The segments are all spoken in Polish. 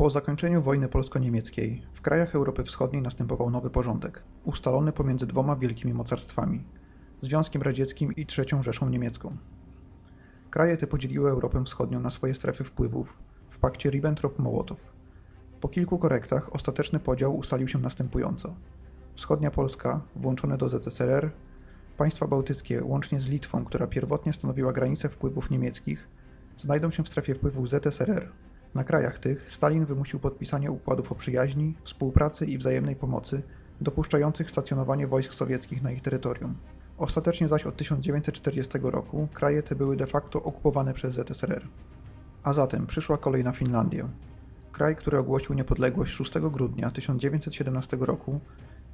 Po zakończeniu wojny polsko-niemieckiej w krajach Europy Wschodniej następował nowy porządek, ustalony pomiędzy dwoma wielkimi mocarstwami Związkiem Radzieckim i III Rzeszą Niemiecką. Kraje te podzieliły Europę Wschodnią na swoje strefy wpływów w pakcie Ribbentrop-Mołotow. Po kilku korektach ostateczny podział ustalił się następująco. Wschodnia Polska włączone do ZSRR, państwa bałtyckie łącznie z Litwą, która pierwotnie stanowiła granicę wpływów niemieckich, znajdą się w strefie wpływów ZSRR. Na krajach tych Stalin wymusił podpisanie układów o przyjaźni, współpracy i wzajemnej pomocy, dopuszczających stacjonowanie wojsk sowieckich na ich terytorium. Ostatecznie zaś od 1940 roku kraje te były de facto okupowane przez ZSRR. A zatem przyszła kolej na Finlandię. Kraj, który ogłosił niepodległość 6 grudnia 1917 roku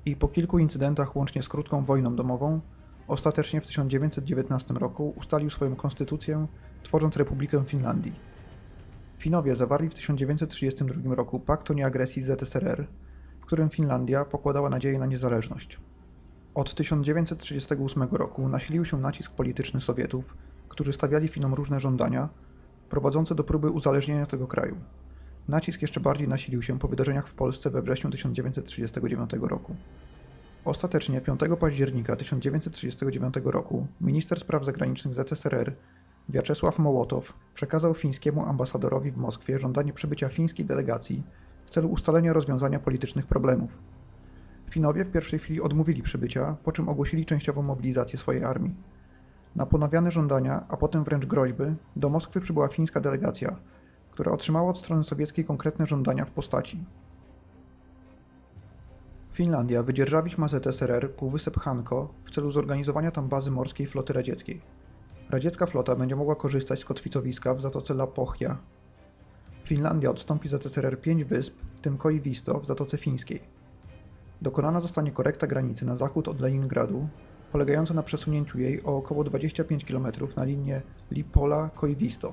i po kilku incydentach łącznie z krótką wojną domową, ostatecznie w 1919 roku ustalił swoją konstytucję, tworząc Republikę Finlandii. Finowie zawarli w 1932 roku pakt o nieagresji ZSRR, w którym Finlandia pokładała nadzieję na niezależność. Od 1938 roku nasilił się nacisk polityczny Sowietów, którzy stawiali Finom różne żądania, prowadzące do próby uzależnienia tego kraju. Nacisk jeszcze bardziej nasilił się po wydarzeniach w Polsce we wrześniu 1939 roku. Ostatecznie 5 października 1939 roku minister spraw zagranicznych ZSRR Wiaczesław Mołotow przekazał fińskiemu ambasadorowi w Moskwie żądanie przybycia fińskiej delegacji w celu ustalenia rozwiązania politycznych problemów. Finowie w pierwszej chwili odmówili przybycia, po czym ogłosili częściową mobilizację swojej armii. Na ponawiane żądania, a potem wręcz groźby, do Moskwy przybyła fińska delegacja, która otrzymała od strony sowieckiej konkretne żądania w postaci. Finlandia wydzierżawić ma ZSRR półwysep Hanko w celu zorganizowania tam bazy morskiej floty radzieckiej. Radziecka flota będzie mogła korzystać z kotwicowiska w zatoce La Pohja. Finlandia odstąpi ZSRR pięć wysp, w tym Koivisto w Zatoce Fińskiej. Dokonana zostanie korekta granicy na zachód od Leningradu, polegająca na przesunięciu jej o około 25 km na linię Lipola-Koivisto.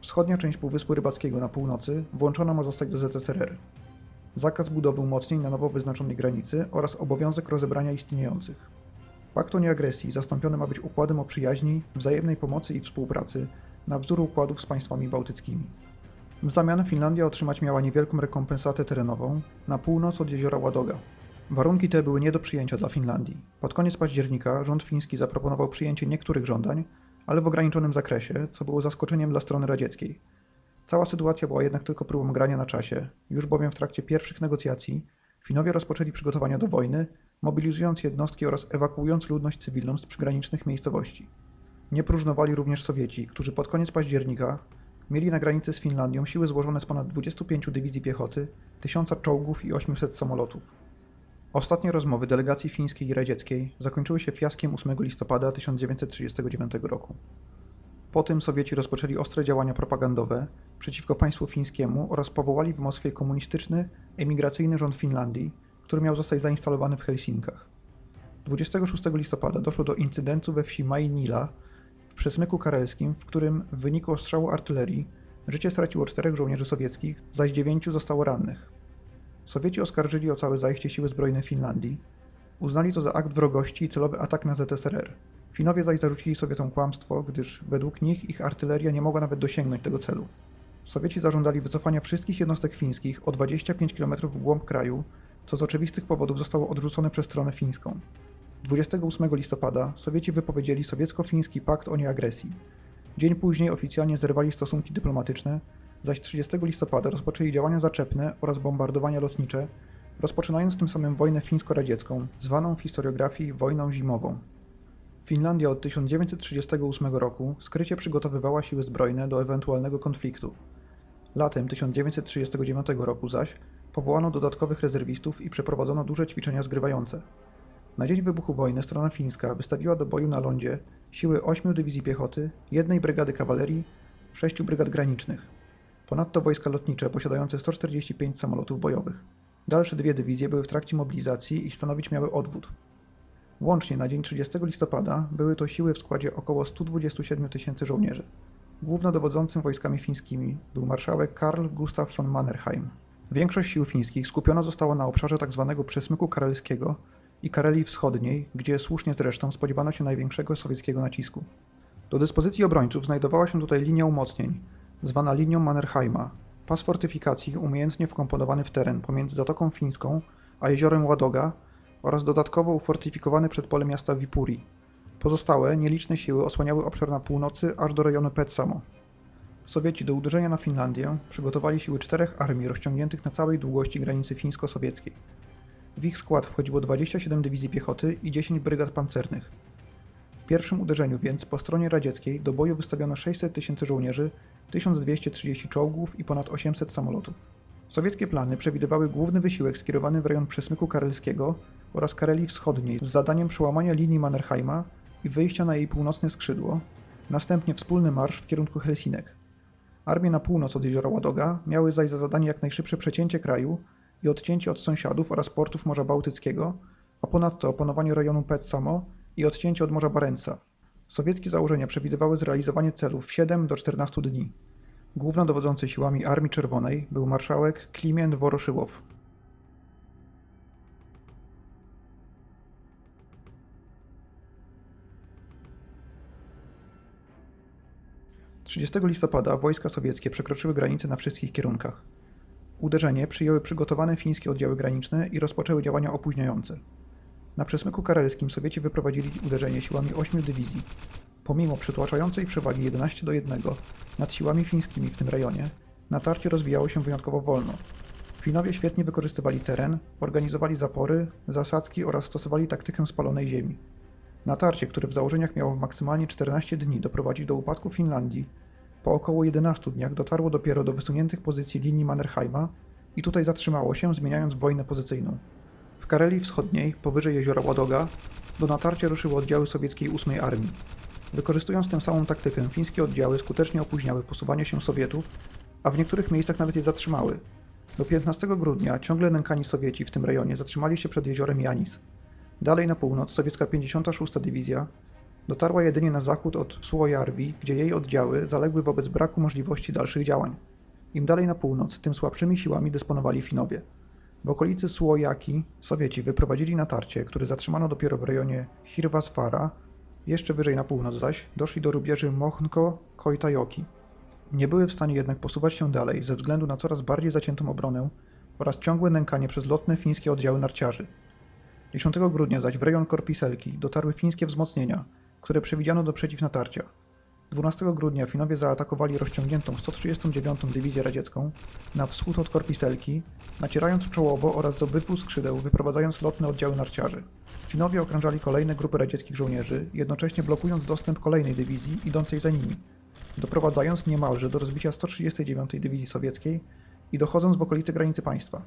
Wschodnia część Półwyspu Rybackiego na północy włączona ma zostać do ZSRR. Zakaz budowy umocnień na nowo wyznaczonej granicy oraz obowiązek rozebrania istniejących. Pakt o nieagresji zastąpiony ma być układem o przyjaźni, wzajemnej pomocy i współpracy na wzór układów z państwami bałtyckimi. W zamian Finlandia otrzymać miała niewielką rekompensatę terenową na północ od jeziora Ładoga. Warunki te były nie do przyjęcia dla Finlandii. Pod koniec października rząd fiński zaproponował przyjęcie niektórych żądań, ale w ograniczonym zakresie, co było zaskoczeniem dla strony radzieckiej. Cała sytuacja była jednak tylko próbą grania na czasie, już bowiem w trakcie pierwszych negocjacji Finowie rozpoczęli przygotowania do wojny, mobilizując jednostki oraz ewakuując ludność cywilną z przygranicznych miejscowości. Nie próżnowali również Sowieci, którzy pod koniec października mieli na granicy z Finlandią siły złożone z ponad 25 dywizji piechoty, 1000 czołgów i 800 samolotów. Ostatnie rozmowy delegacji fińskiej i radzieckiej zakończyły się fiaskiem 8 listopada 1939 roku. Po tym Sowieci rozpoczęli ostre działania propagandowe przeciwko państwu fińskiemu oraz powołali w Moskwie komunistyczny, emigracyjny rząd Finlandii, który miał zostać zainstalowany w Helsinkach. 26 listopada doszło do incydentu we wsi Majnila w przesmyku karelskim, w którym w wyniku ostrzału artylerii życie straciło czterech żołnierzy sowieckich, zaś dziewięciu zostało rannych. Sowieci oskarżyli o całe zajście siły zbrojne Finlandii. Uznali to za akt wrogości i celowy atak na ZSRR. Finowie zaś zarzucili Sowietom kłamstwo, gdyż według nich ich artyleria nie mogła nawet dosięgnąć tego celu. Sowieci zażądali wycofania wszystkich jednostek fińskich o 25 km w głąb kraju, co z oczywistych powodów zostało odrzucone przez stronę fińską. 28 listopada Sowieci wypowiedzieli sowiecko-fiński pakt o nieagresji. Dzień później oficjalnie zerwali stosunki dyplomatyczne, zaś 30 listopada rozpoczęli działania zaczepne oraz bombardowania lotnicze, rozpoczynając tym samym wojnę fińsko-radziecką, zwaną w historiografii wojną zimową. Finlandia od 1938 roku skrycie przygotowywała siły zbrojne do ewentualnego konfliktu. Latem 1939 roku zaś powołano dodatkowych rezerwistów i przeprowadzono duże ćwiczenia zgrywające. Na dzień wybuchu wojny strona fińska wystawiła do boju na lądzie siły 8 dywizji piechoty, jednej brygady kawalerii, 6 brygad granicznych. Ponadto wojska lotnicze posiadające 145 samolotów bojowych. Dalsze dwie dywizje były w trakcie mobilizacji i stanowić miały odwód. Łącznie na dzień 30 listopada były to siły w składzie około 127 tysięcy żołnierzy. Głównodowodzącym wojskami fińskimi był marszałek Karl Gustav von Mannerheim. Większość sił fińskich skupiona została na obszarze tzw. przesmyku karelskiego i Karelii Wschodniej, gdzie słusznie zresztą spodziewano się największego sowieckiego nacisku. Do dyspozycji obrońców znajdowała się tutaj linia umocnień, zwana linią Mannerheima, Pas fortyfikacji umiejętnie wkomponowany w teren pomiędzy Zatoką Fińską a jeziorem Ładoga oraz dodatkowo ufortyfikowany przed polem miasta Vipuri. Pozostałe, nieliczne siły osłaniały obszar na północy aż do rejonu Petsamo. Sowieci do uderzenia na Finlandię przygotowali siły czterech armii rozciągniętych na całej długości granicy fińsko-sowieckiej. W ich skład wchodziło 27 dywizji piechoty i 10 brygad pancernych. W pierwszym uderzeniu więc po stronie radzieckiej do boju wystawiono 600 tysięcy żołnierzy, 1230 czołgów i ponad 800 samolotów. Sowieckie plany przewidywały główny wysiłek skierowany w rejon przesmyku karelskiego oraz Karelii Wschodniej z zadaniem przełamania linii Mannerheima i wyjścia na jej północne skrzydło, następnie wspólny marsz w kierunku Helsinek. Armie na północ od jeziora Ładoga miały zaś za zadanie jak najszybsze przecięcie kraju i odcięcie od sąsiadów oraz portów Morza Bałtyckiego, a ponadto opanowanie rejonu Petsamo i odcięcie od Morza Barentsa. Sowieckie założenia przewidywały zrealizowanie celów w 7 do 14 dni. Głównodowodzący siłami Armii Czerwonej był marszałek Klimient Woroszyłow. 30 listopada wojska sowieckie przekroczyły granice na wszystkich kierunkach. Uderzenie przyjęły przygotowane fińskie oddziały graniczne i rozpoczęły działania opóźniające. Na przesmyku karelskim Sowieci wyprowadzili uderzenie siłami 8 dywizji. Pomimo przytłaczającej przewagi 11 do 1 nad siłami fińskimi w tym rejonie, natarcie rozwijało się wyjątkowo wolno. Finowie świetnie wykorzystywali teren, organizowali zapory, zasadzki oraz stosowali taktykę spalonej ziemi. Natarcie, które w założeniach miało w maksymalnie 14 dni doprowadzić do upadku Finlandii, po około 11 dniach dotarło dopiero do wysuniętych pozycji linii Mannerheima i tutaj zatrzymało się, zmieniając wojnę pozycyjną. W Karelii Wschodniej, powyżej jeziora Ładoga, do natarcia ruszyły oddziały sowieckiej 8 Armii. Wykorzystując tę samą taktykę, fińskie oddziały skutecznie opóźniały posuwanie się Sowietów, a w niektórych miejscach nawet je zatrzymały. Do 15 grudnia ciągle nękani Sowieci w tym rejonie zatrzymali się przed jeziorem Janis. Dalej na północ sowiecka 56. Dywizja dotarła jedynie na zachód od Suojarvi, gdzie jej oddziały zaległy wobec braku możliwości dalszych działań. Im dalej na północ, tym słabszymi siłami dysponowali Finowie. W okolicy Suojaki Sowieci wyprowadzili natarcie, które zatrzymano dopiero w rejonie Hirvasvara, jeszcze wyżej na północ zaś doszli do rubieży Mochnko-Koitajoki. Nie były w stanie jednak posuwać się dalej ze względu na coraz bardziej zaciętą obronę oraz ciągłe nękanie przez lotne fińskie oddziały narciarzy. 10 grudnia zaś w rejon Korpiselki dotarły fińskie wzmocnienia, które przewidziano do przeciwnatarcia. 12 grudnia Finowie zaatakowali rozciągniętą 139. Dywizję Radziecką na wschód od Korpiselki, nacierając czołowo oraz z obydwu skrzydeł wyprowadzając lotne oddziały narciarzy. Finowie okrążali kolejne grupy radzieckich żołnierzy, jednocześnie blokując dostęp kolejnej dywizji idącej za nimi, doprowadzając niemalże do rozbicia 139. Dywizji Sowieckiej i dochodząc w okolice granicy państwa.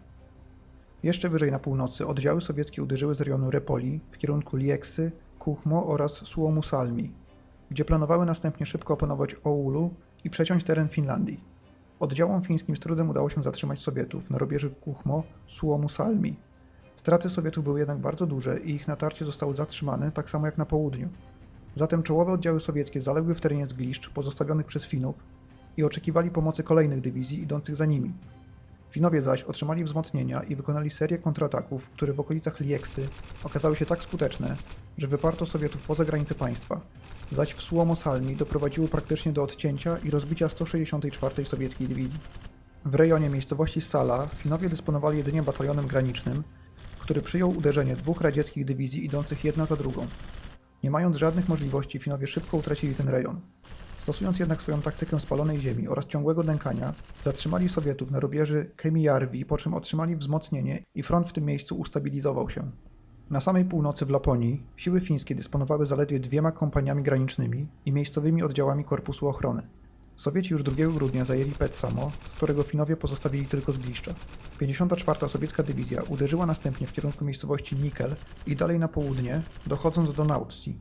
Jeszcze wyżej na północy oddziały sowieckie uderzyły z rejonu Repoli w kierunku Lieksy, Kuchmo oraz Suomusalmi, gdzie planowały następnie szybko opanować Oulu i przeciąć teren Finlandii. Oddziałom fińskim z trudem udało się zatrzymać Sowietów na rubieży Kuchmo, Suomusalmi. Straty Sowietów były jednak bardzo duże i ich natarcie zostało zatrzymane, tak samo jak na południu. Zatem czołowe oddziały sowieckie zaległy w terenie zgliszcz pozostawionych przez Finów i oczekiwali pomocy kolejnych dywizji idących za nimi. Finowie zaś otrzymali wzmocnienia i wykonali serię kontrataków, które w okolicach Lieksy okazały się tak skuteczne, że wyparto Sowietów poza granice państwa, zaś w Suomosalmi doprowadziły praktycznie do odcięcia i rozbicia 164. sowieckiej dywizji. W rejonie miejscowości Sala Finowie dysponowali jedynie batalionem granicznym, który przyjął uderzenie dwóch radzieckich dywizji idących jedna za drugą. Nie mając żadnych możliwości, Finowie szybko utracili ten rejon. Stosując jednak swoją taktykę spalonej ziemi oraz ciągłego nękania, zatrzymali Sowietów na rubieży Kemijarvi, po czym otrzymali wzmocnienie i front w tym miejscu ustabilizował się. Na samej północy w Laponii siły fińskie dysponowały zaledwie dwiema kompaniami granicznymi i miejscowymi oddziałami Korpusu Ochrony. Sowieci już 2 grudnia zajęli Petsamo, z którego Finowie pozostawili tylko zgliszcza. 54. sowiecka dywizja uderzyła następnie w kierunku miejscowości Nikel i dalej na południe, dochodząc do Nautsi.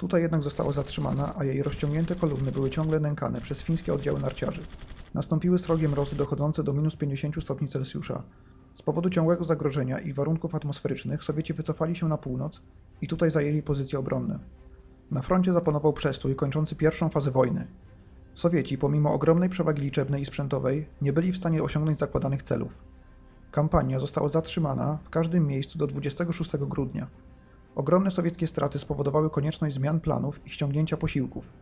Tutaj jednak została zatrzymana, a jej rozciągnięte kolumny były ciągle nękane przez fińskie oddziały narciarzy. Nastąpiły srogie mrozy dochodzące do minus 50 stopni Celsjusza. Z powodu ciągłego zagrożenia i warunków atmosferycznych Sowieci wycofali się na północ i tutaj zajęli pozycje obronne. Na froncie zapanował przestój kończący pierwszą fazę wojny. Sowieci, pomimo ogromnej przewagi liczebnej i sprzętowej, nie byli w stanie osiągnąć zakładanych celów. Kampania została zatrzymana w każdym miejscu do 26 grudnia. Ogromne sowieckie straty spowodowały konieczność zmian planów i ściągnięcia posiłków.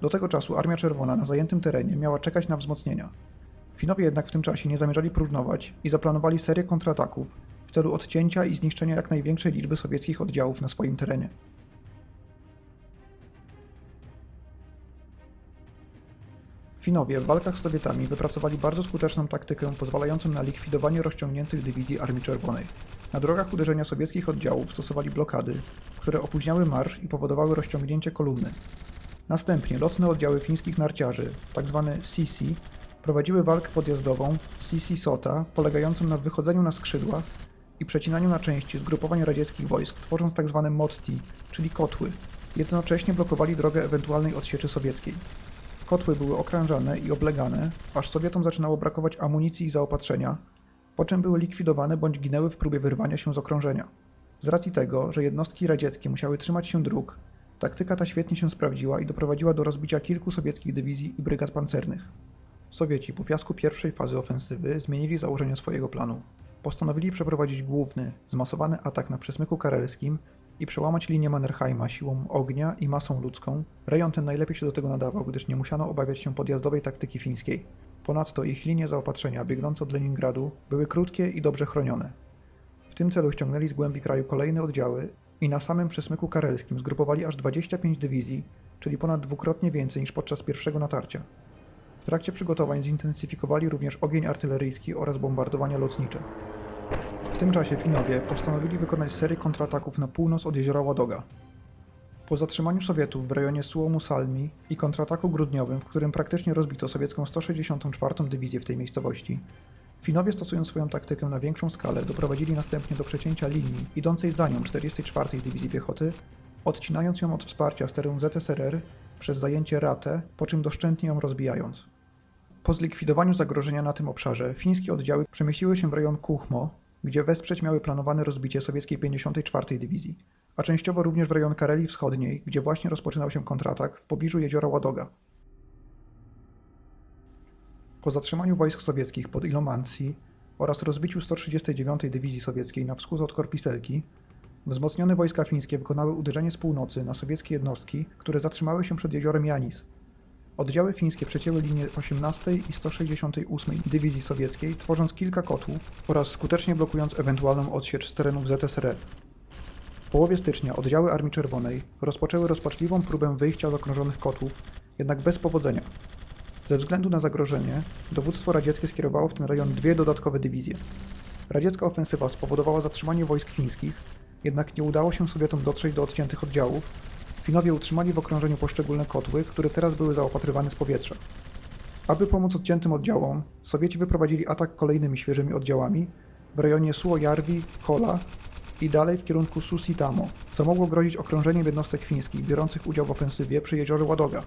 Do tego czasu Armia Czerwona na zajętym terenie miała czekać na wzmocnienia. Finowie jednak w tym czasie nie zamierzali próżnować i zaplanowali serię kontrataków w celu odcięcia i zniszczenia jak największej liczby sowieckich oddziałów na swoim terenie. Finowie w walkach z Sowietami wypracowali bardzo skuteczną taktykę pozwalającą na likwidowanie rozciągniętych dywizji Armii Czerwonej. Na drogach uderzenia sowieckich oddziałów stosowali blokady, które opóźniały marsz i powodowały rozciągnięcie kolumny. Następnie lotne oddziały fińskich narciarzy, tzw. CC, prowadziły walkę podjazdową CC Sota, polegającą na wychodzeniu na skrzydła i przecinaniu na części zgrupowań radzieckich wojsk, tworząc tzw. motti, czyli kotły. Jednocześnie blokowali drogę ewentualnej odsieczy sowieckiej. Kotły były okrążane i oblegane, aż Sowietom zaczynało brakować amunicji i zaopatrzenia, po czym były likwidowane bądź ginęły w próbie wyrwania się z okrążenia. Z racji tego, że jednostki radzieckie musiały trzymać się dróg, taktyka ta świetnie się sprawdziła i doprowadziła do rozbicia kilku sowieckich dywizji i brygad pancernych. Sowieci po fiasku pierwszej fazy ofensywy zmienili założenia swojego planu. Postanowili przeprowadzić główny, zmasowany atak na przesmyku karelskim i przełamać linię Mannerheima siłą ognia i masą ludzką. Rejon ten najlepiej się do tego nadawał, gdyż nie musiano obawiać się podjazdowej taktyki fińskiej. Ponadto ich linie zaopatrzenia biegnące od Leningradu były krótkie i dobrze chronione. W tym celu ściągnęli z głębi kraju kolejne oddziały i na samym przesmyku karelskim zgrupowali aż 25 dywizji, czyli ponad dwukrotnie więcej niż podczas pierwszego natarcia. W trakcie przygotowań zintensyfikowali również ogień artyleryjski oraz bombardowania lotnicze. W tym czasie Finowie postanowili wykonać serię kontrataków na północ od jeziora Ładoga. Po zatrzymaniu Sowietów w rejonie Suomu Salmi i kontrataku grudniowym, w którym praktycznie rozbito sowiecką 164. dywizję w tej miejscowości, Finowie stosując swoją taktykę na większą skalę doprowadzili następnie do przecięcia linii idącej za nią 44. Dywizji Piechoty, odcinając ją od wsparcia z terenu ZSRR przez zajęcie Ratę, po czym doszczętnie ją rozbijając. Po zlikwidowaniu zagrożenia na tym obszarze, fińskie oddziały przemieściły się w rejon Kuchmo, gdzie wesprzeć miały planowane rozbicie sowieckiej 54. Dywizji, a częściowo również w rejon Karelii Wschodniej, gdzie właśnie rozpoczynał się kontratak w pobliżu jeziora Ładoga. Po zatrzymaniu wojsk sowieckich pod Ilomancji oraz rozbiciu 139. Dywizji Sowieckiej na wschód od Korpiselki, wzmocnione wojska fińskie wykonały uderzenie z północy na sowieckie jednostki, które zatrzymały się przed jeziorem Janis. Oddziały fińskie przecięły linię 18 i 168 Dywizji Sowieckiej, tworząc kilka kotłów oraz skutecznie blokując ewentualną odsiecz z terenów ZSRR. Połowie stycznia oddziały Armii Czerwonej rozpoczęły rozpaczliwą próbę wyjścia z okrążonych kotłów, jednak bez powodzenia. Ze względu na zagrożenie, dowództwo radzieckie skierowało w ten rejon dwie dodatkowe dywizje. Radziecka ofensywa spowodowała zatrzymanie wojsk fińskich, jednak nie udało się Sowietom dotrzeć do odciętych oddziałów. Finowie utrzymali w okrążeniu poszczególne kotły, które teraz były zaopatrywane z powietrza. Aby pomóc odciętym oddziałom, Sowieci wyprowadzili atak kolejnymi świeżymi oddziałami w rejonie Suojarvi, Kola i dalej w kierunku Susitamo, co mogło grozić okrążeniem jednostek fińskich biorących udział w ofensywie przy jeziorze Ładoga.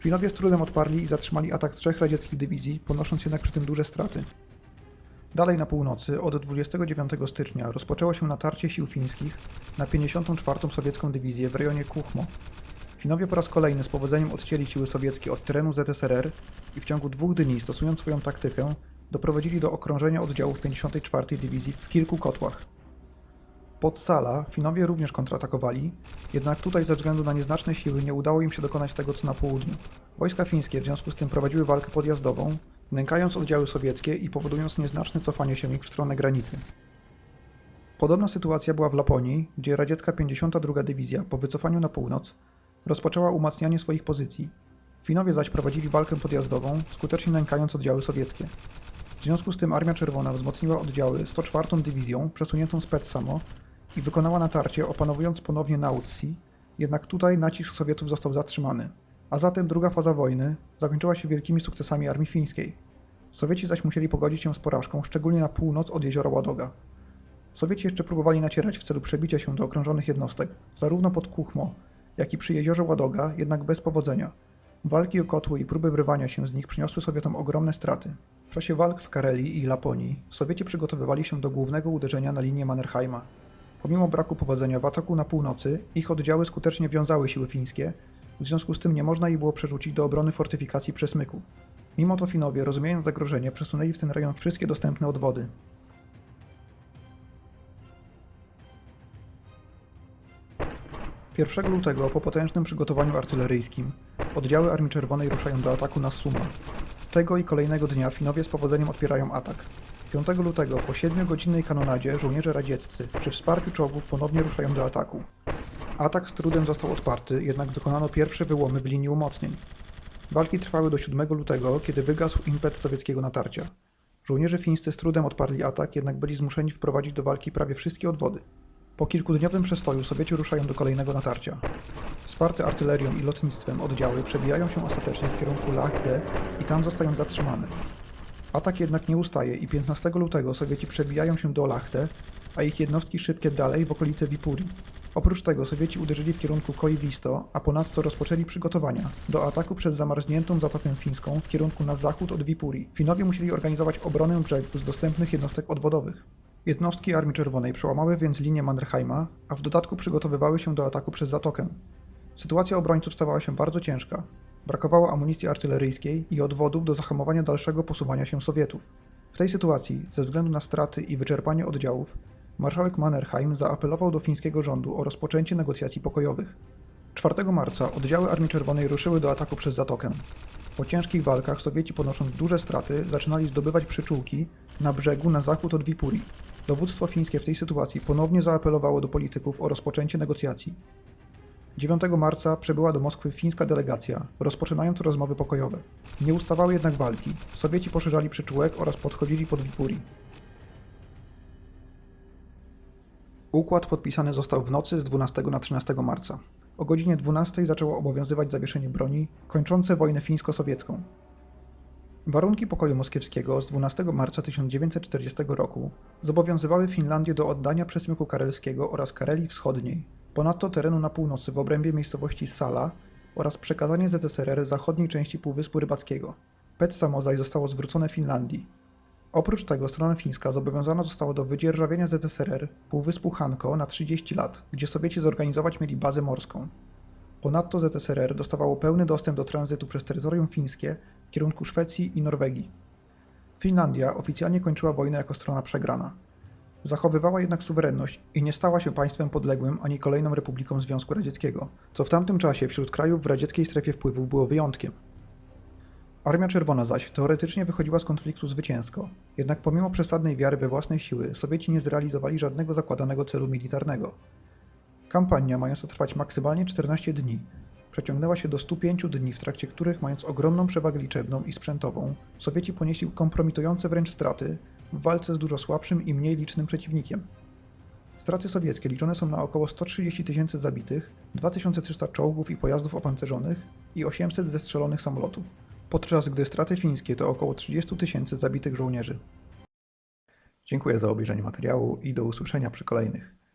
Finowie z trudem odparli i zatrzymali atak trzech radzieckich dywizji, ponosząc jednak przy tym duże straty. Dalej na północy, od 29 stycznia, rozpoczęło się natarcie sił fińskich na 54. sowiecką dywizję w rejonie Kuchmo. Finowie po raz kolejny z powodzeniem odcięli siły sowieckie od terenu ZSRR i w ciągu dwóch dni, stosując swoją taktykę, doprowadzili do okrążenia oddziałów 54. dywizji w kilku kotłach. Pod Sala Finowie również kontratakowali, jednak tutaj ze względu na nieznaczne siły nie udało im się dokonać tego co na południu. Wojska fińskie w związku z tym prowadziły walkę podjazdową, nękając oddziały sowieckie i powodując nieznaczne cofanie się ich w stronę granicy. Podobna sytuacja była w Laponii, gdzie radziecka 52. Dywizja po wycofaniu na północ rozpoczęła umacnianie swoich pozycji. Finowie zaś prowadzili walkę podjazdową, skutecznie nękając oddziały sowieckie. W związku z tym Armia Czerwona wzmocniła oddziały 104. Dywizją przesuniętą z Petsamo i wykonała natarcie, opanowując ponownie Nautsi, jednak tutaj nacisk Sowietów został zatrzymany. A zatem druga faza wojny zakończyła się wielkimi sukcesami armii fińskiej. Sowieci zaś musieli pogodzić się z porażką, szczególnie na północ od jeziora Ładoga. Sowieci jeszcze próbowali nacierać w celu przebicia się do okrążonych jednostek, zarówno pod Kuchmo, jak i przy jeziorze Ładoga, jednak bez powodzenia. Walki o kotły i próby wyrwania się z nich przyniosły Sowietom ogromne straty. W czasie walk w Karelii i Laponii Sowieci przygotowywali się do głównego uderzenia na linię Mannerheima. Pomimo braku powodzenia w ataku na północy, ich oddziały skutecznie wiązały siły fińskie, w związku z tym nie można ich było przerzucić do obrony fortyfikacji przesmyku. Mimo to Finowie, rozumiejąc zagrożenie, przesunęli w ten rejon wszystkie dostępne odwody. 1 lutego, po potężnym przygotowaniu artyleryjskim, oddziały Armii Czerwonej ruszają do ataku na Suma. Tego i kolejnego dnia Finowie z powodzeniem odpierają atak. 5 lutego po 7-godzinnej kanonadzie żołnierze radzieccy przy wsparciu czołgów ponownie ruszają do ataku. Atak z trudem został odparty, jednak dokonano pierwsze wyłomy w linii umocnień. Walki trwały do 7 lutego, kiedy wygasł impet sowieckiego natarcia. Żołnierze fińscy z trudem odparli atak, jednak byli zmuszeni wprowadzić do walki prawie wszystkie odwody. Po kilkudniowym przestoju Sowieci ruszają do kolejnego natarcia. Wsparte artylerią i lotnictwem oddziały przebijają się ostatecznie w kierunku Lachde i tam zostają zatrzymane. Atak jednak nie ustaje i 15 lutego Sowieci przebijają się do Lachte, a ich jednostki szybkie dalej w okolice Wipuri. Oprócz tego Sowieci uderzyli w kierunku Koivisto, a ponadto rozpoczęli przygotowania do ataku przez zamarzniętą Zatokę Fińską w kierunku na zachód od Wipuri. Finowie musieli organizować obronę brzegu z dostępnych jednostek odwodowych. Jednostki Armii Czerwonej przełamały więc linię Mannerheima, a w dodatku przygotowywały się do ataku przez Zatokę. Sytuacja obrońców stawała się bardzo ciężka. Brakowało amunicji artyleryjskiej i odwodów do zahamowania dalszego posuwania się Sowietów. W tej sytuacji, ze względu na straty i wyczerpanie oddziałów, marszałek Mannerheim zaapelował do fińskiego rządu o rozpoczęcie negocjacji pokojowych. 4 marca oddziały Armii Czerwonej ruszyły do ataku przez Zatokę. Po ciężkich walkach Sowieci ponosząc duże straty zaczynali zdobywać przyczółki na brzegu na zachód od Wipuri. Dowództwo fińskie w tej sytuacji ponownie zaapelowało do polityków o rozpoczęcie negocjacji. 9 marca przybyła do Moskwy fińska delegacja, rozpoczynając rozmowy pokojowe. Nie ustawały jednak walki. Sowieci poszerzali przyczółek oraz podchodzili pod Wipuri. Układ podpisany został w nocy z 12 na 13 marca. O godzinie 12 zaczęło obowiązywać zawieszenie broni, kończące wojnę fińsko-sowiecką. Warunki pokoju moskiewskiego z 12 marca 1940 roku zobowiązywały Finlandię do oddania przesmyku karelskiego oraz Karelii Wschodniej, ponadto terenu na północy w obrębie miejscowości Sala oraz przekazanie ZSRR zachodniej części Półwyspu Rybackiego. Pet Samozaj zostało zwrócone Finlandii. Oprócz tego strona fińska zobowiązana została do wydzierżawienia ZSRR Półwyspu Hanko na 30 lat, gdzie Sowieci zorganizować mieli bazę morską. Ponadto ZSRR dostawało pełny dostęp do tranzytu przez terytorium fińskie w kierunku Szwecji i Norwegii. Finlandia oficjalnie kończyła wojnę jako strona przegrana. Zachowywała jednak suwerenność i nie stała się państwem podległym ani kolejną republiką Związku Radzieckiego, co w tamtym czasie wśród krajów w radzieckiej strefie wpływów było wyjątkiem. Armia Czerwona zaś teoretycznie wychodziła z konfliktu zwycięsko, jednak pomimo przesadnej wiary we własne siły Sowieci nie zrealizowali żadnego zakładanego celu militarnego. Kampania, mająca trwać maksymalnie 14 dni, przeciągnęła się do 105 dni, w trakcie których, mając ogromną przewagę liczebną i sprzętową, Sowieci ponieśli kompromitujące wręcz straty w walce z dużo słabszym i mniej licznym przeciwnikiem. Straty sowieckie liczone są na około 130 tysięcy zabitych, 2300 czołgów i pojazdów opancerzonych i 800 zestrzelonych samolotów, podczas gdy straty fińskie to około 30 tysięcy zabitych żołnierzy. Dziękuję za obejrzenie materiału i do usłyszenia przy kolejnych.